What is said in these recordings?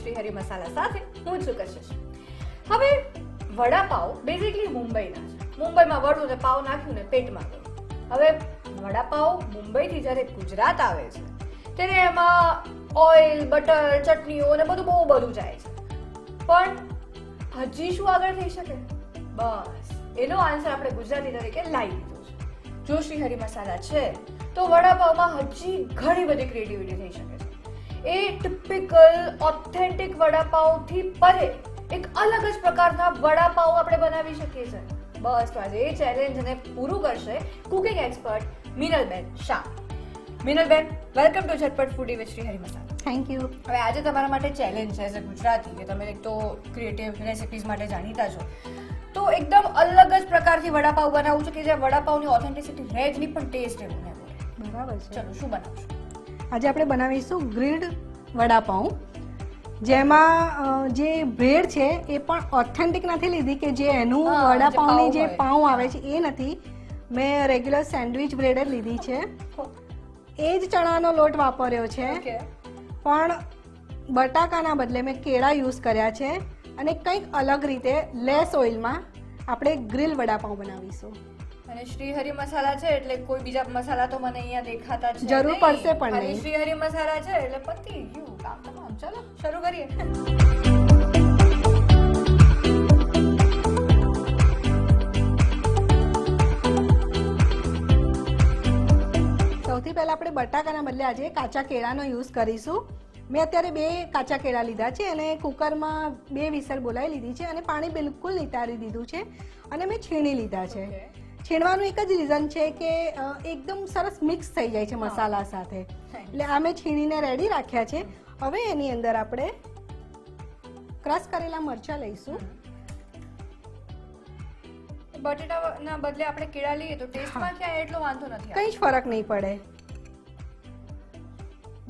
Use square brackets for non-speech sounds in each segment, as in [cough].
ઝટપટ શ્રી હરી મસાલા સાથે હું છું કશિશ હવે વડાપાવ બેઝિકલી મુંબઈના છે. મુંબઈમાં વડું ને પાવ નાખ્યું ને પેટમાં ગયું હવે વડાપાવ મુંબઈથી જ્યારે ગુજરાત આવે છે, ત્યારે એમાં ઓઇલ, બટર, ચટણીઓ ને બધું બહુ બધું જાય છે. પણ હજી શું આગળ થઈ શકે? બસ, એનો આન્સર આપણે ગુજરાતી તરીકે લાવી દીધો છે. જો શ્રી હરી મસાલા છે, તો વડાપાવમાં હજી ઘણી બધી ક્રિએટિવિટી થઈ શકે છે. એ ટિપિકલ ઓથેન્ટિક વડાપાઉંથી પરે. એક અલગ જ પ્રકારના વડાપાઉં આપણે બનાવી શકીએ છીએ. બસ તો આજે એ ચેલેન્જને પૂરું કરશે cooking expert Minalben Shah. Minalben welcome to Jhatpat foodie with Shri Hari Masala thank you હવે આજે તમારા માટે ચેલેન્જ છે એઝ ગુજરાતી કે તમે એક તો ક્રિએટિવ રેસિપીઝ માટે જાણીતા છો. તો એકદમ અલગ જ પ્રકારથી વડાપાવ બનાવું છું કે જે વડાપાઉંની ઓથેન્ટિસિટી રહે જ નહીં પણ ટેસ્ટ એવું. બરાબર છે. ચલો શું બનાવશું આજે આપણે બનાવીશું ગ્રીલ્ડ વડાપાઉં જેમાં જે બ્રેડ છે એ પણ ઓથેન્ટિક નથી લીધી કે જે એનું વડાપાઉંની જે પાઉં આવે છે એ નથી. મેં રેગ્યુલર સેન્ડવિચ બ્રેડ જ લીધી છે. એ જ ચણાનો લોટ વાપર્યો છે. પણ બટાકાના બદલે મેં કેળા યુઝ કર્યા છે. અને કંઈક અલગ રીતે લેસ ઓઇલમાં આપણે ગ્રીલ વડાપાઉં બનાવીશું. અને શ્રીહરિ મસાલા છે એટલે કોઈ બીજા મસાલા તો મને અહીંયા દેખાતા છે જરૂર પડશે પણ નહીં. શ્રીહરિ મસાલા છે એટલે પતી ગયું. કામ તમામ ચલો શરૂ કરીએ. સૌથી પહેલાં આપણે બટાકાના બદલે આજે કાચા કેળાનો યુઝ કરીશું. મેં અત્યારે બે કાચા કેળા લીધા છે અને કુકરમાં બે વિસલ બોલાવી લીધી છે અને પાણી બિલકુલ નિતારી દીધું છે અને મેં છીણી લીધા છે. છીણવાનું એક જ રીઝન છે કે એકદમ સરસ મિક્સ થઈ જાય છે મસાલા સાથે. એટલે આ મેં છીણીને રેડી રાખ્યા છે. હવે એની અંદર આપણે ક્રશ કરેલા મરચાં લઈશું. બટેટાના બદલે આપણે કેળા લઈએ તો ટેસ્ટમાં ક્યાં એટલો વાંધો નથી કંઈ જ ફરક નહીં પડે.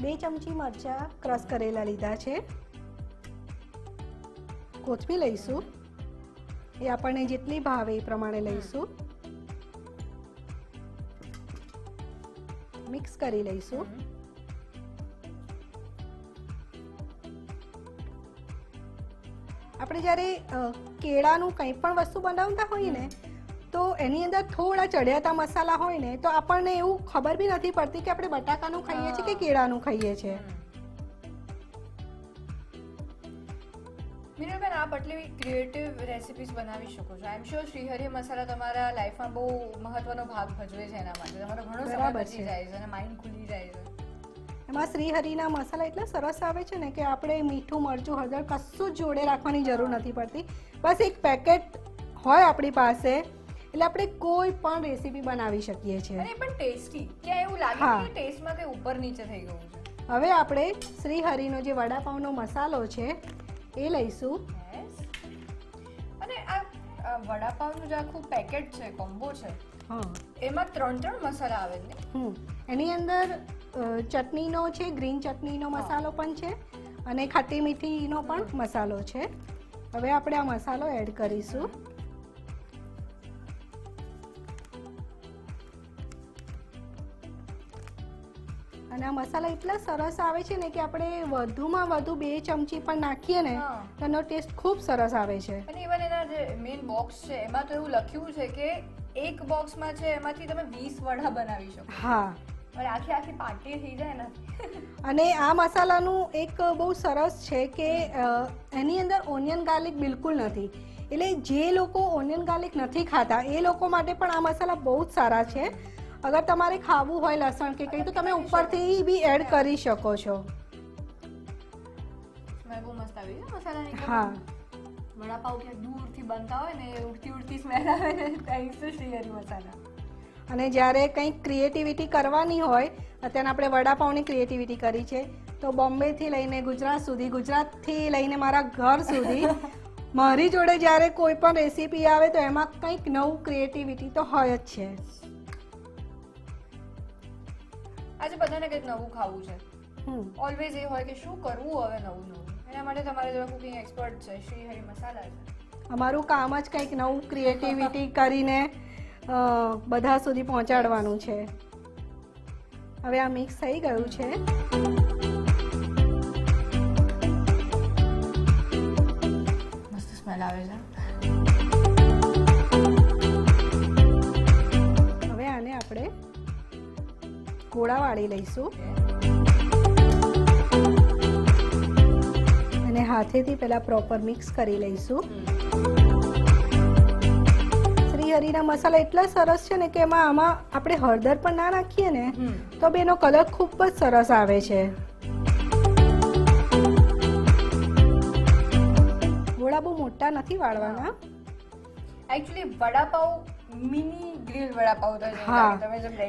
બે ચમચી મરચાં ક્રશ કરેલા લીધા છે. કોથમી લઈશું. એ આપણને જેટલી ભાવે એ પ્રમાણે લઈશું. મિક્સ કરી લઈશું. આપણે જ્યારે કેળાનું કંઈ પણ વસ્તુ બનાવતા હોઈએ ને તો એની અંદર થોડા ચડિયાતા મસાલા હોય ને તો આપણને એવું ખબર બી નથી પડતી કે આપણે બટાકાનું ખાઈએ છીએ કે. કેળાનું ખાઈએ છીએ. મીનલબેન ક્રિએટિવ રેસિપીઝ બનાવી શકો છો. આઈ એમ શ્યોર શ્રીહરી મસાલા તમારા લાઈફમાં બહુ મહત્વનો ભાગ ભજવે છે એના માટે. તમારો ઘણો સમય બચી જાય છે અને માઇન્ડ ખુલી જાય છે. એમાં શ્રીહરિના મસાલા એટલા સરસ આવે છે ને કે આપણે મીઠું મરચું હળદર કશું જ જોડે રાખવાની જરૂર નથી પડતી. બસ એક પેકેટ હોય આપણી પાસે એટલે આપણે કોઈ પણ રેસીપી બનાવી શકીએ છીએ. અને પણ ટેસ્ટી કે એવું લાગે. કે ટેસ્ટમાં કે ઉપર નીચે થઈ ગયું છે? હવે આપણે શ્રીહરિનો જે વડાપાઉંનો મસાલો છે એ લઈશું. વડાપાવનું જે આખું પેકેટ છે કોમ્બો છે હા. એમાં ત્રણ ત્રણ મસાલા આવે છે. હમ. એની અંદર ચટણીનો છે ગ્રીન ચટણીનો મસાલો પણ છે અને ખાટી મીઠીનો પણ મસાલો છે. હવે આપણે આ મસાલો એડ કરીશું. અને આ મસાલા એટલા સરસ આવે છે ને કે આપણે વધુમાં વધુ બે ચમચી પણ નાખીએ ને. તો એનો ટેસ્ટ ખૂબ સરસ આવે છે. અને ઇવન એના જે મેઇન બોક્સ છે એમાં તો એવું લખ્યું છે કે એક બોક્સમાં છે એમાંથી તમે વીસ વડા બનાવી શકો. હા. આખી આખી પાર્ટી થઈ જાય ને. [laughs] અને આ મસાલાનું એક બહુ સરસ છે કે એની અંદર ઓનિયન ગાર્લિક બિલકુલ નથી. એટલે જે લોકો ઓનિયન ગાર્લિક નથી ખાતા એ લોકો માટે પણ આ મસાલા બહુ જ સારા છે. અગર તમારે ખાવું હોય લસણ કે કંઈ તો તમે ઉપરથી બી એડ કરી શકો છો. હા વડાપાવ દૂરથી બનતા હોય ને ઉડતી ઉડતી સ્મેલ આવે ને થેન્ક્સ ટુ શ્રીહરી મસાલા. અને જ્યારે કંઈક ક્રિએટિવિટી કરવાની હોય અત્યારે આપણે વડાપાઉંની ક્રિએટિવિટી કરી છે તો બોમ્બેથી લઈને ગુજરાત સુધી ગુજરાતથી લઈને મારા ઘર સુધી [laughs] મારી જોડે જ્યારે કોઈ પણ રેસીપી આવે તો એમાં કંઈક નવું ક્રિએટિવિટી તો હોય જ છે. આજે બધાને કંઈક નવું ખાવું છે. ઓલવેઝ એ હોય કે શું કરવું હવે નવું નવું? એના માટે તમારે જેવા કુકિંગ એક્સપર્ટ છે શ્રી હરી મસાલા છે. અમારું કામ જ કંઈક નવું ક્રિએટિવિટી કરીને બધા સુધી પહોંચાડવાનું છે. હવે આ મિક્સ થઈ ગયું છે. મસ્ત સ્મેલ આવે છે. ગોળા વાળી લઈશું. અને હાથેથી પહેલા પ્રોપર મિક્સ કરી લઈશું. શ્રીહરિના મસાલા એટલા સરસ છે ને કે એમાં આમાં આપણે હળદર પણ ના નાખીએ ને. તો બેનો કલર ખૂબ જ સરસ આવે છે. ગોળા બહુ મોટા નથી વાળવાના. Actually vada pav mini grill vada pav તો હા.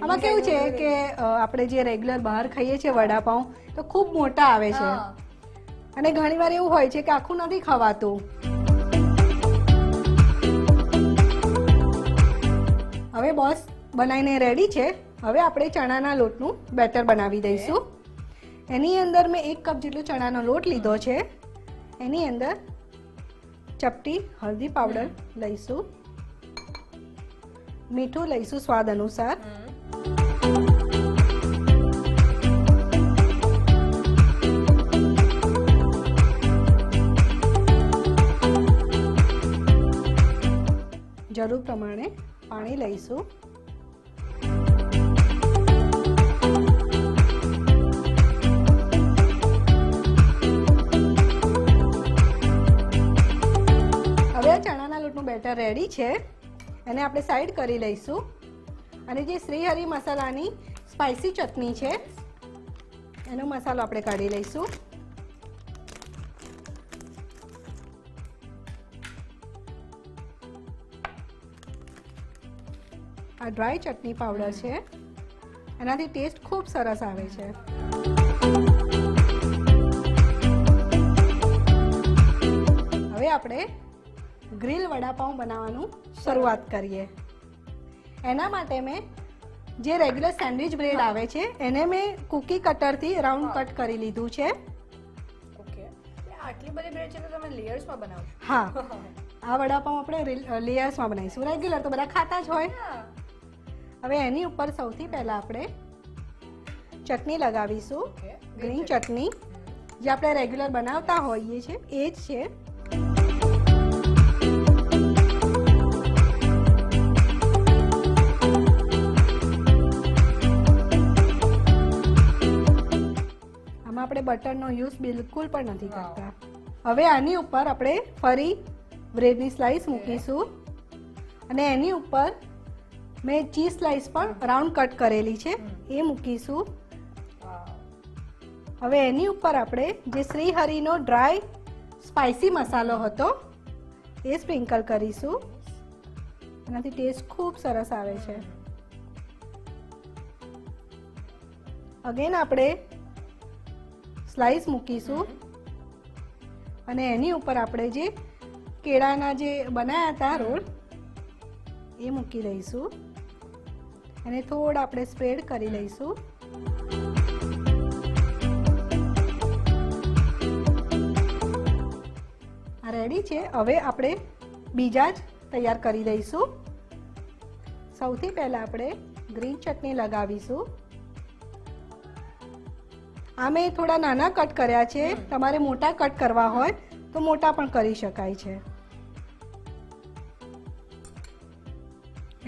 આમાં કેવું છે કે આપણે જે રેગ્યુલર બહાર ખાઈએ છીએ વડાપાઉં તો ખૂબ મોટા આવે છે. અને ઘણીવાર એવું હોય છે કે આખું નથી ખવાતું. હવે બોસ બનાવીને રેડી છે. હવે આપણે ચણાના લોટનું બેટર બનાવી દઈશું. એની અંદર મેં એક કપ જેટલો ચણાનો લોટ લીધો છે. એની અંદર ચપટી હળદી પાવડર લઈશું. મીઠું લઈશું સ્વાદ અનુસાર. જરૂર પ્રમાણે પાણી લઈશું. હવે ચણાના લોટનું બેટર રેડી છે. એને આપણે સાઈડ કરી લઈશું. અને જે શ્રીહરિ મસાલાની સ્પાઇસી ચટણી છે, એનો મસાલો આપણે કાઢી લઈશું. આ ડ્રાય ચટણી પાવડર છે. એનાથી ટેસ્ટ ખૂબ સરસ આવે છે. હવે આપણે ગ્રીલ વડાપાઉં બનાવવાનું શરૂઆત કરીએ. એના માટે મેં જે રેગ્યુલર સેન્ડવિચ બ્રેડ આવે છે એને મેં કૂકી કટરથી રાઉન્ડ કટ કરી લીધું છે. ઓકે. આટલી બધી બ્રેડ છે તો તમે લેયર્સમાં બનાવો હા. [laughs] આ વડાપાઉં આપણે લેયર્સમાં બનાવીશું. રેગ્યુલર તો બધા ખાતા જ હોય. હવે એની ઉપર સૌથી પહેલાં આપણે ચટણી લગાવીશું. ગ્રીન ચટણી. જે આપણે રેગ્યુલર બનાવતા હોઈએ છીએ એ જ છે. આપણે બટરનો યુઝ બિલકુલ પણ નથી. કરતા. હવે આની ઉપર આપણે ફરી બ્રેડની સ્લાઈસ મૂકીશું. અને એની ઉપર મેં ચીઝ સ્લાઈસ પણ રાઉન્ડ કટ કરેલી છે. એ મૂકીશું. હવે એની ઉપર આપણે જે શ્રીહરિનો ડ્રાય સ્પાઇસી મસાલો હતો એ સ્પ્રિંકલ કરીશું. એનાથી ટેસ્ટ ખૂબ સરસ આવે છે. અગેન આપણે સ્લાઈસ મૂકીશું. અને એની ઉપર આપણે જે કેળાના જે બનાવ્યા હતા રોલ, એ મૂકી દઈશું. અને થોડા આપણે સ્પ્રેડ કરી લઈશું રેડી છે. હવે આપણે બીજા જ તૈયાર કરી દઈશું. સૌથી પહેલાં આપણે ગ્રીન ચટણી લગાવીશું. આ મેં થોડા નાના કટ કર્યા છે. તમારે મોટા કટ કરવા હોય તો મોટા પણ કરી શકાય છે.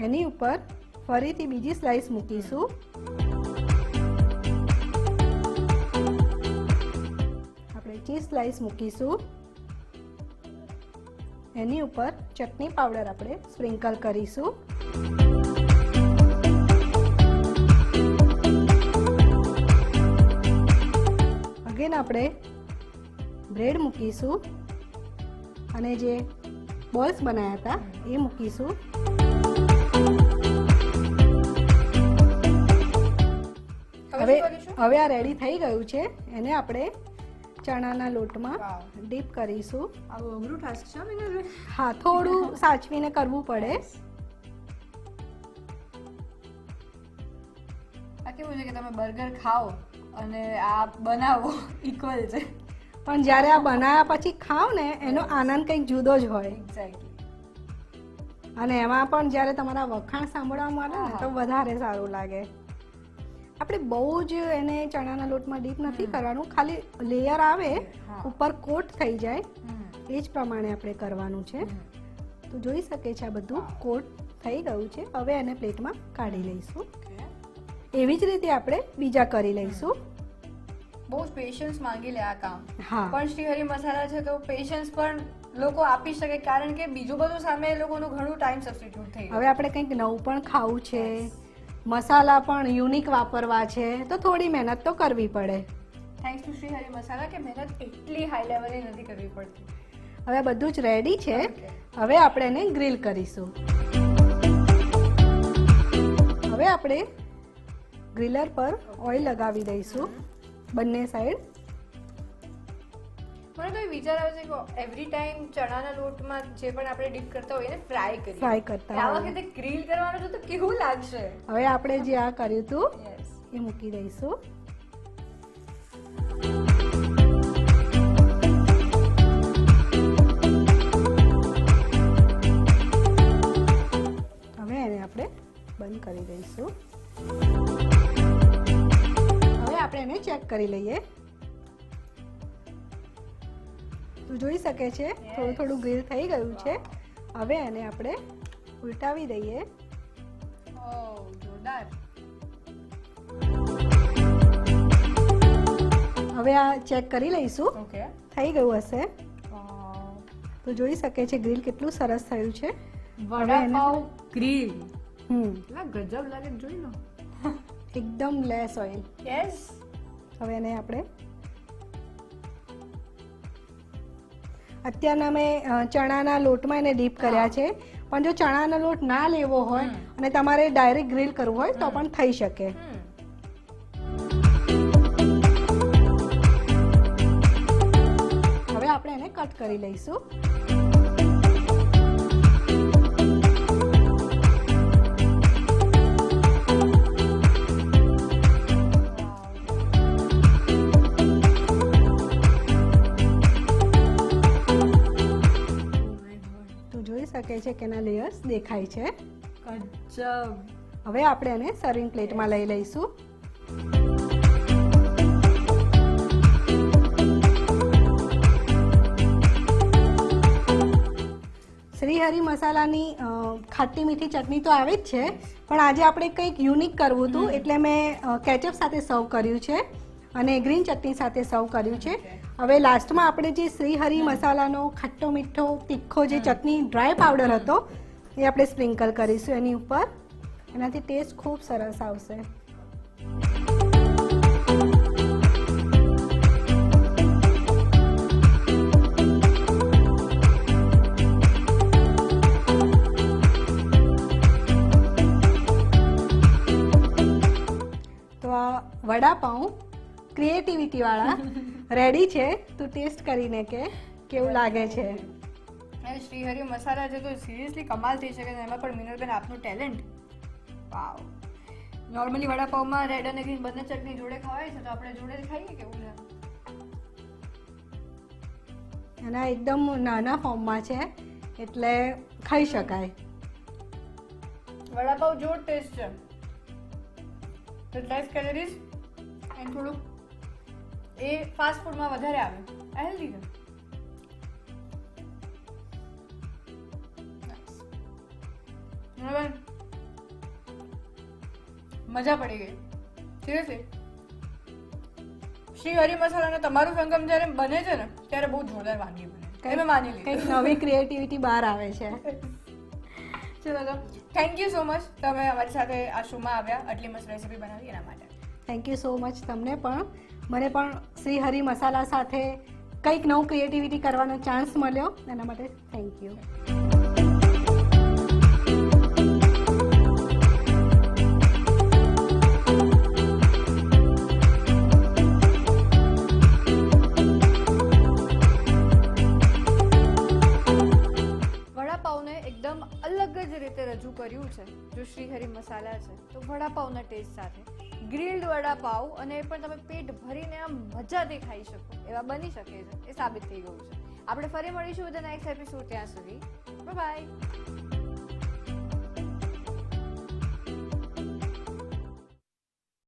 એની ઉપર ફરીથી બીજી સ્લાઈસ મૂકીશું. આપણે ચીઝ સ્લાઈસ મૂકીશું એની ઉપર ચટણી પાવડર આપણે સ્પ્રિંકલ કરીશું. આપણે બ્રેડ મૂકીશું અને જે બોલ્સ બનાવ્યા હતા એ મૂકીશું. હવે હવે આ રેડી થઈ ગયું છે. એને આપણે ચણાના લોટમાં ડીપ કરીશું. હા થોડું [laughs] સાચવીને કરવું પડે. આ કેવું છે કે તમે બર્ગર ખાઓ? અને આ બનાવો ઇક્વલ છે. પણ જ્યારે આ બનાવ્યા પછી ખાવ ને એનો આનંદ કંઈક જુદો જ હોય. એક્ઝેક્ટલી અને એમાં પણ જ્યારે તમારા વખાણ સાંભળવા મળે ને તો વધારે સારું લાગે. આપણે બહુ જ એને ચણાના લોટમાં ડીપ નથી કરવાનું ખાલી લેયર આવે ઉપર કોટ થઈ જાય. એ જ પ્રમાણે આપણે કરવાનું છે. તો જોઈ શકે છે આ બધું કોટ થઈ ગયું છે. હવે એને પ્લેટમાં કાઢી લઈશું. એવી જ રીતે આપણે બીજા કરી લઈશું. બહુ પેશન્સ માંગી લે આ કામ. પણ શ્રીહરિ મસાલા છે તો પેશન્સ પણ લોકો આપી શકે કારણ કે બીજું બધું સામે એ લોકોનું ઘણું ટાઈમ સબસ્ટિટ્યુટ થઈ હવે આપણે કંઈક નવું પણ ખાવું છે. મસાલા પણ યુનિક વાપરવા છે. તો થોડી મહેનત તો કરવી પડે. થેન્ક્સ ટુ શ્રીહરી મસાલા કે મહેનત એટલી હાઈ લેવલે નથી કરવી પડતી. હવે બધું જ રેડી છે. હવે આપણે એને ગ્રીલ કરીશું. હવે આપણે ગ્રીલર પર ઓઇલ લગાવી દઈશું બંને સાઈડ. મને તો વિચાર આવે છે કે એવરી ટાઈમ ચણાના લોટમાં જે પણ આપણે ડીપ કરતા હોઈએ ને ફ્રાય કરીએ. ફ્રાય કરતા આ. વખતે ગ્રીલ કરવાનું છે તો કેવું લાગશે? હવે આપણે જે આ કર્યું હતું એ મૂકી દઈશું. હવે એને આપણે બંધ કરી દઈશું. આપણે એને ચેક કરી લઈએ. તું જોઈ શકે છે થોડું થોડું ગ્રીલ થઈ ગયું છે. હવે એને આપણે ઉલટાવી દઈએ. જોરદાર. હવે આ ચેક કરી લઈશું. થઈ ગયું હશે. તો જોઈ શકે છે ગ્રીલ કેટલું સરસ થયું છે. વડાપાવ ગ્રીલ. હમ. ગજબ લાગે જોઈ લો. એકદમ લેસ ઓઇલ યસ હવે એને આપણે અત્યારના મેં ચણાના લોટમાં એને ડીપ કર્યા છે. પણ જો ચણાનો લોટ ના લેવો હોય અને તમારે ડાયરેક્ટ ગ્રીલ કરવું હોય તો પણ થઈ શકે. હવે આપણે એને કટ કરી લઈશું. દેખાય છે. ગજબ. હવે આપણે એને સર્વિંગ પ્લેટમાં લઈ લઈશું. શ્રીહરી મસાલાની ખાટી મીઠી ચટણી તો આવે જ છે પણ આજે આપણે કંઈક યુનિક કરવું હતું એટલે મેં કેચઅપ સાથે સર્વ કર્યું છે અને ગ્રીન ચટણી સાથે સર્વ કર્યું છે. હવે લાસ્ટમાં આપણે જે શ્રીહરી મસાલાનો ખાટો મીઠો તીખો જે ચટણી ડ્રાય પાવડર હતો એ આપણે સ્પ્રિંકલ કરીશું એની ઉપર. એનાથી ટેસ્ટ ખૂબ સરસ આવશે. તો આ વડાપાઉં ક્રિએટિવિટીવાળા રેડી [laughs] છે? તું ટેસ્ટ કરીને કે કેવું લાગે છે? અને શ્રીહરિ મસાલા છે તો સિરિયસલી કમાલ થઈ શકે છે એમાં પણ મિનલબેન આપનું ટેલેન્ટ વાવ નોર્મલી વડાપાવમાં રેડ અને ગ્રીન બંને ચટણી જોડે ખવાય છે તો આપણે જોડે જ ખાઈએ કેવું છે? એના એકદમ નાના ફોર્મમાં છે એટલે ખાઈ શકાય. વડાપાઉં જોર ટેસ્ટ છે. તો લેસ કેલરીઝ એન્ડ થોડુંક એ ફાસ્ટ ફૂડમાં વધારે આવે. હેલ્ધી છે. મજા પડી ગઈ. સિરિયસલી શ્રી હરી મસાલાનો તમારું સંગમ જ્યારે બને છે ને ત્યારે બહુ જોરદાર વાનગી બને. કઈ મેં માની લીધું કંઈક નવી ક્રિએટિવિટી બહાર આવે છે. ચલો થેન્ક યુ સો મચ તમે અમારી સાથે આ શોમાં આવ્યા. આટલી મસ્ત રેસીપી બનાવી એના માટે. થેન્ક યુ સો મચ તમને પણ. મને પણ શ્રી હરી મસાલા સાથે કંઈક નવું ક્રિએટિવિટી કરવાનો ચાન્સ મળ્યો. એના માટે થેન્ક યુ મસાલા છે. તો વડાપાઉંના ટેસ્ટ સાથે. ગ્રીલ્ડ વડાપાઉં અને એ પણ તમે પેટ ભરીને આમ મજાથી ખાઈ શકો. એવા બની શકે છે. એ સાબિત થઈ ગયું છે. આપણે ફરી મળીશું વિથ નેક્સ્ટ એપિસોડ ત્યાં સુધી. બાય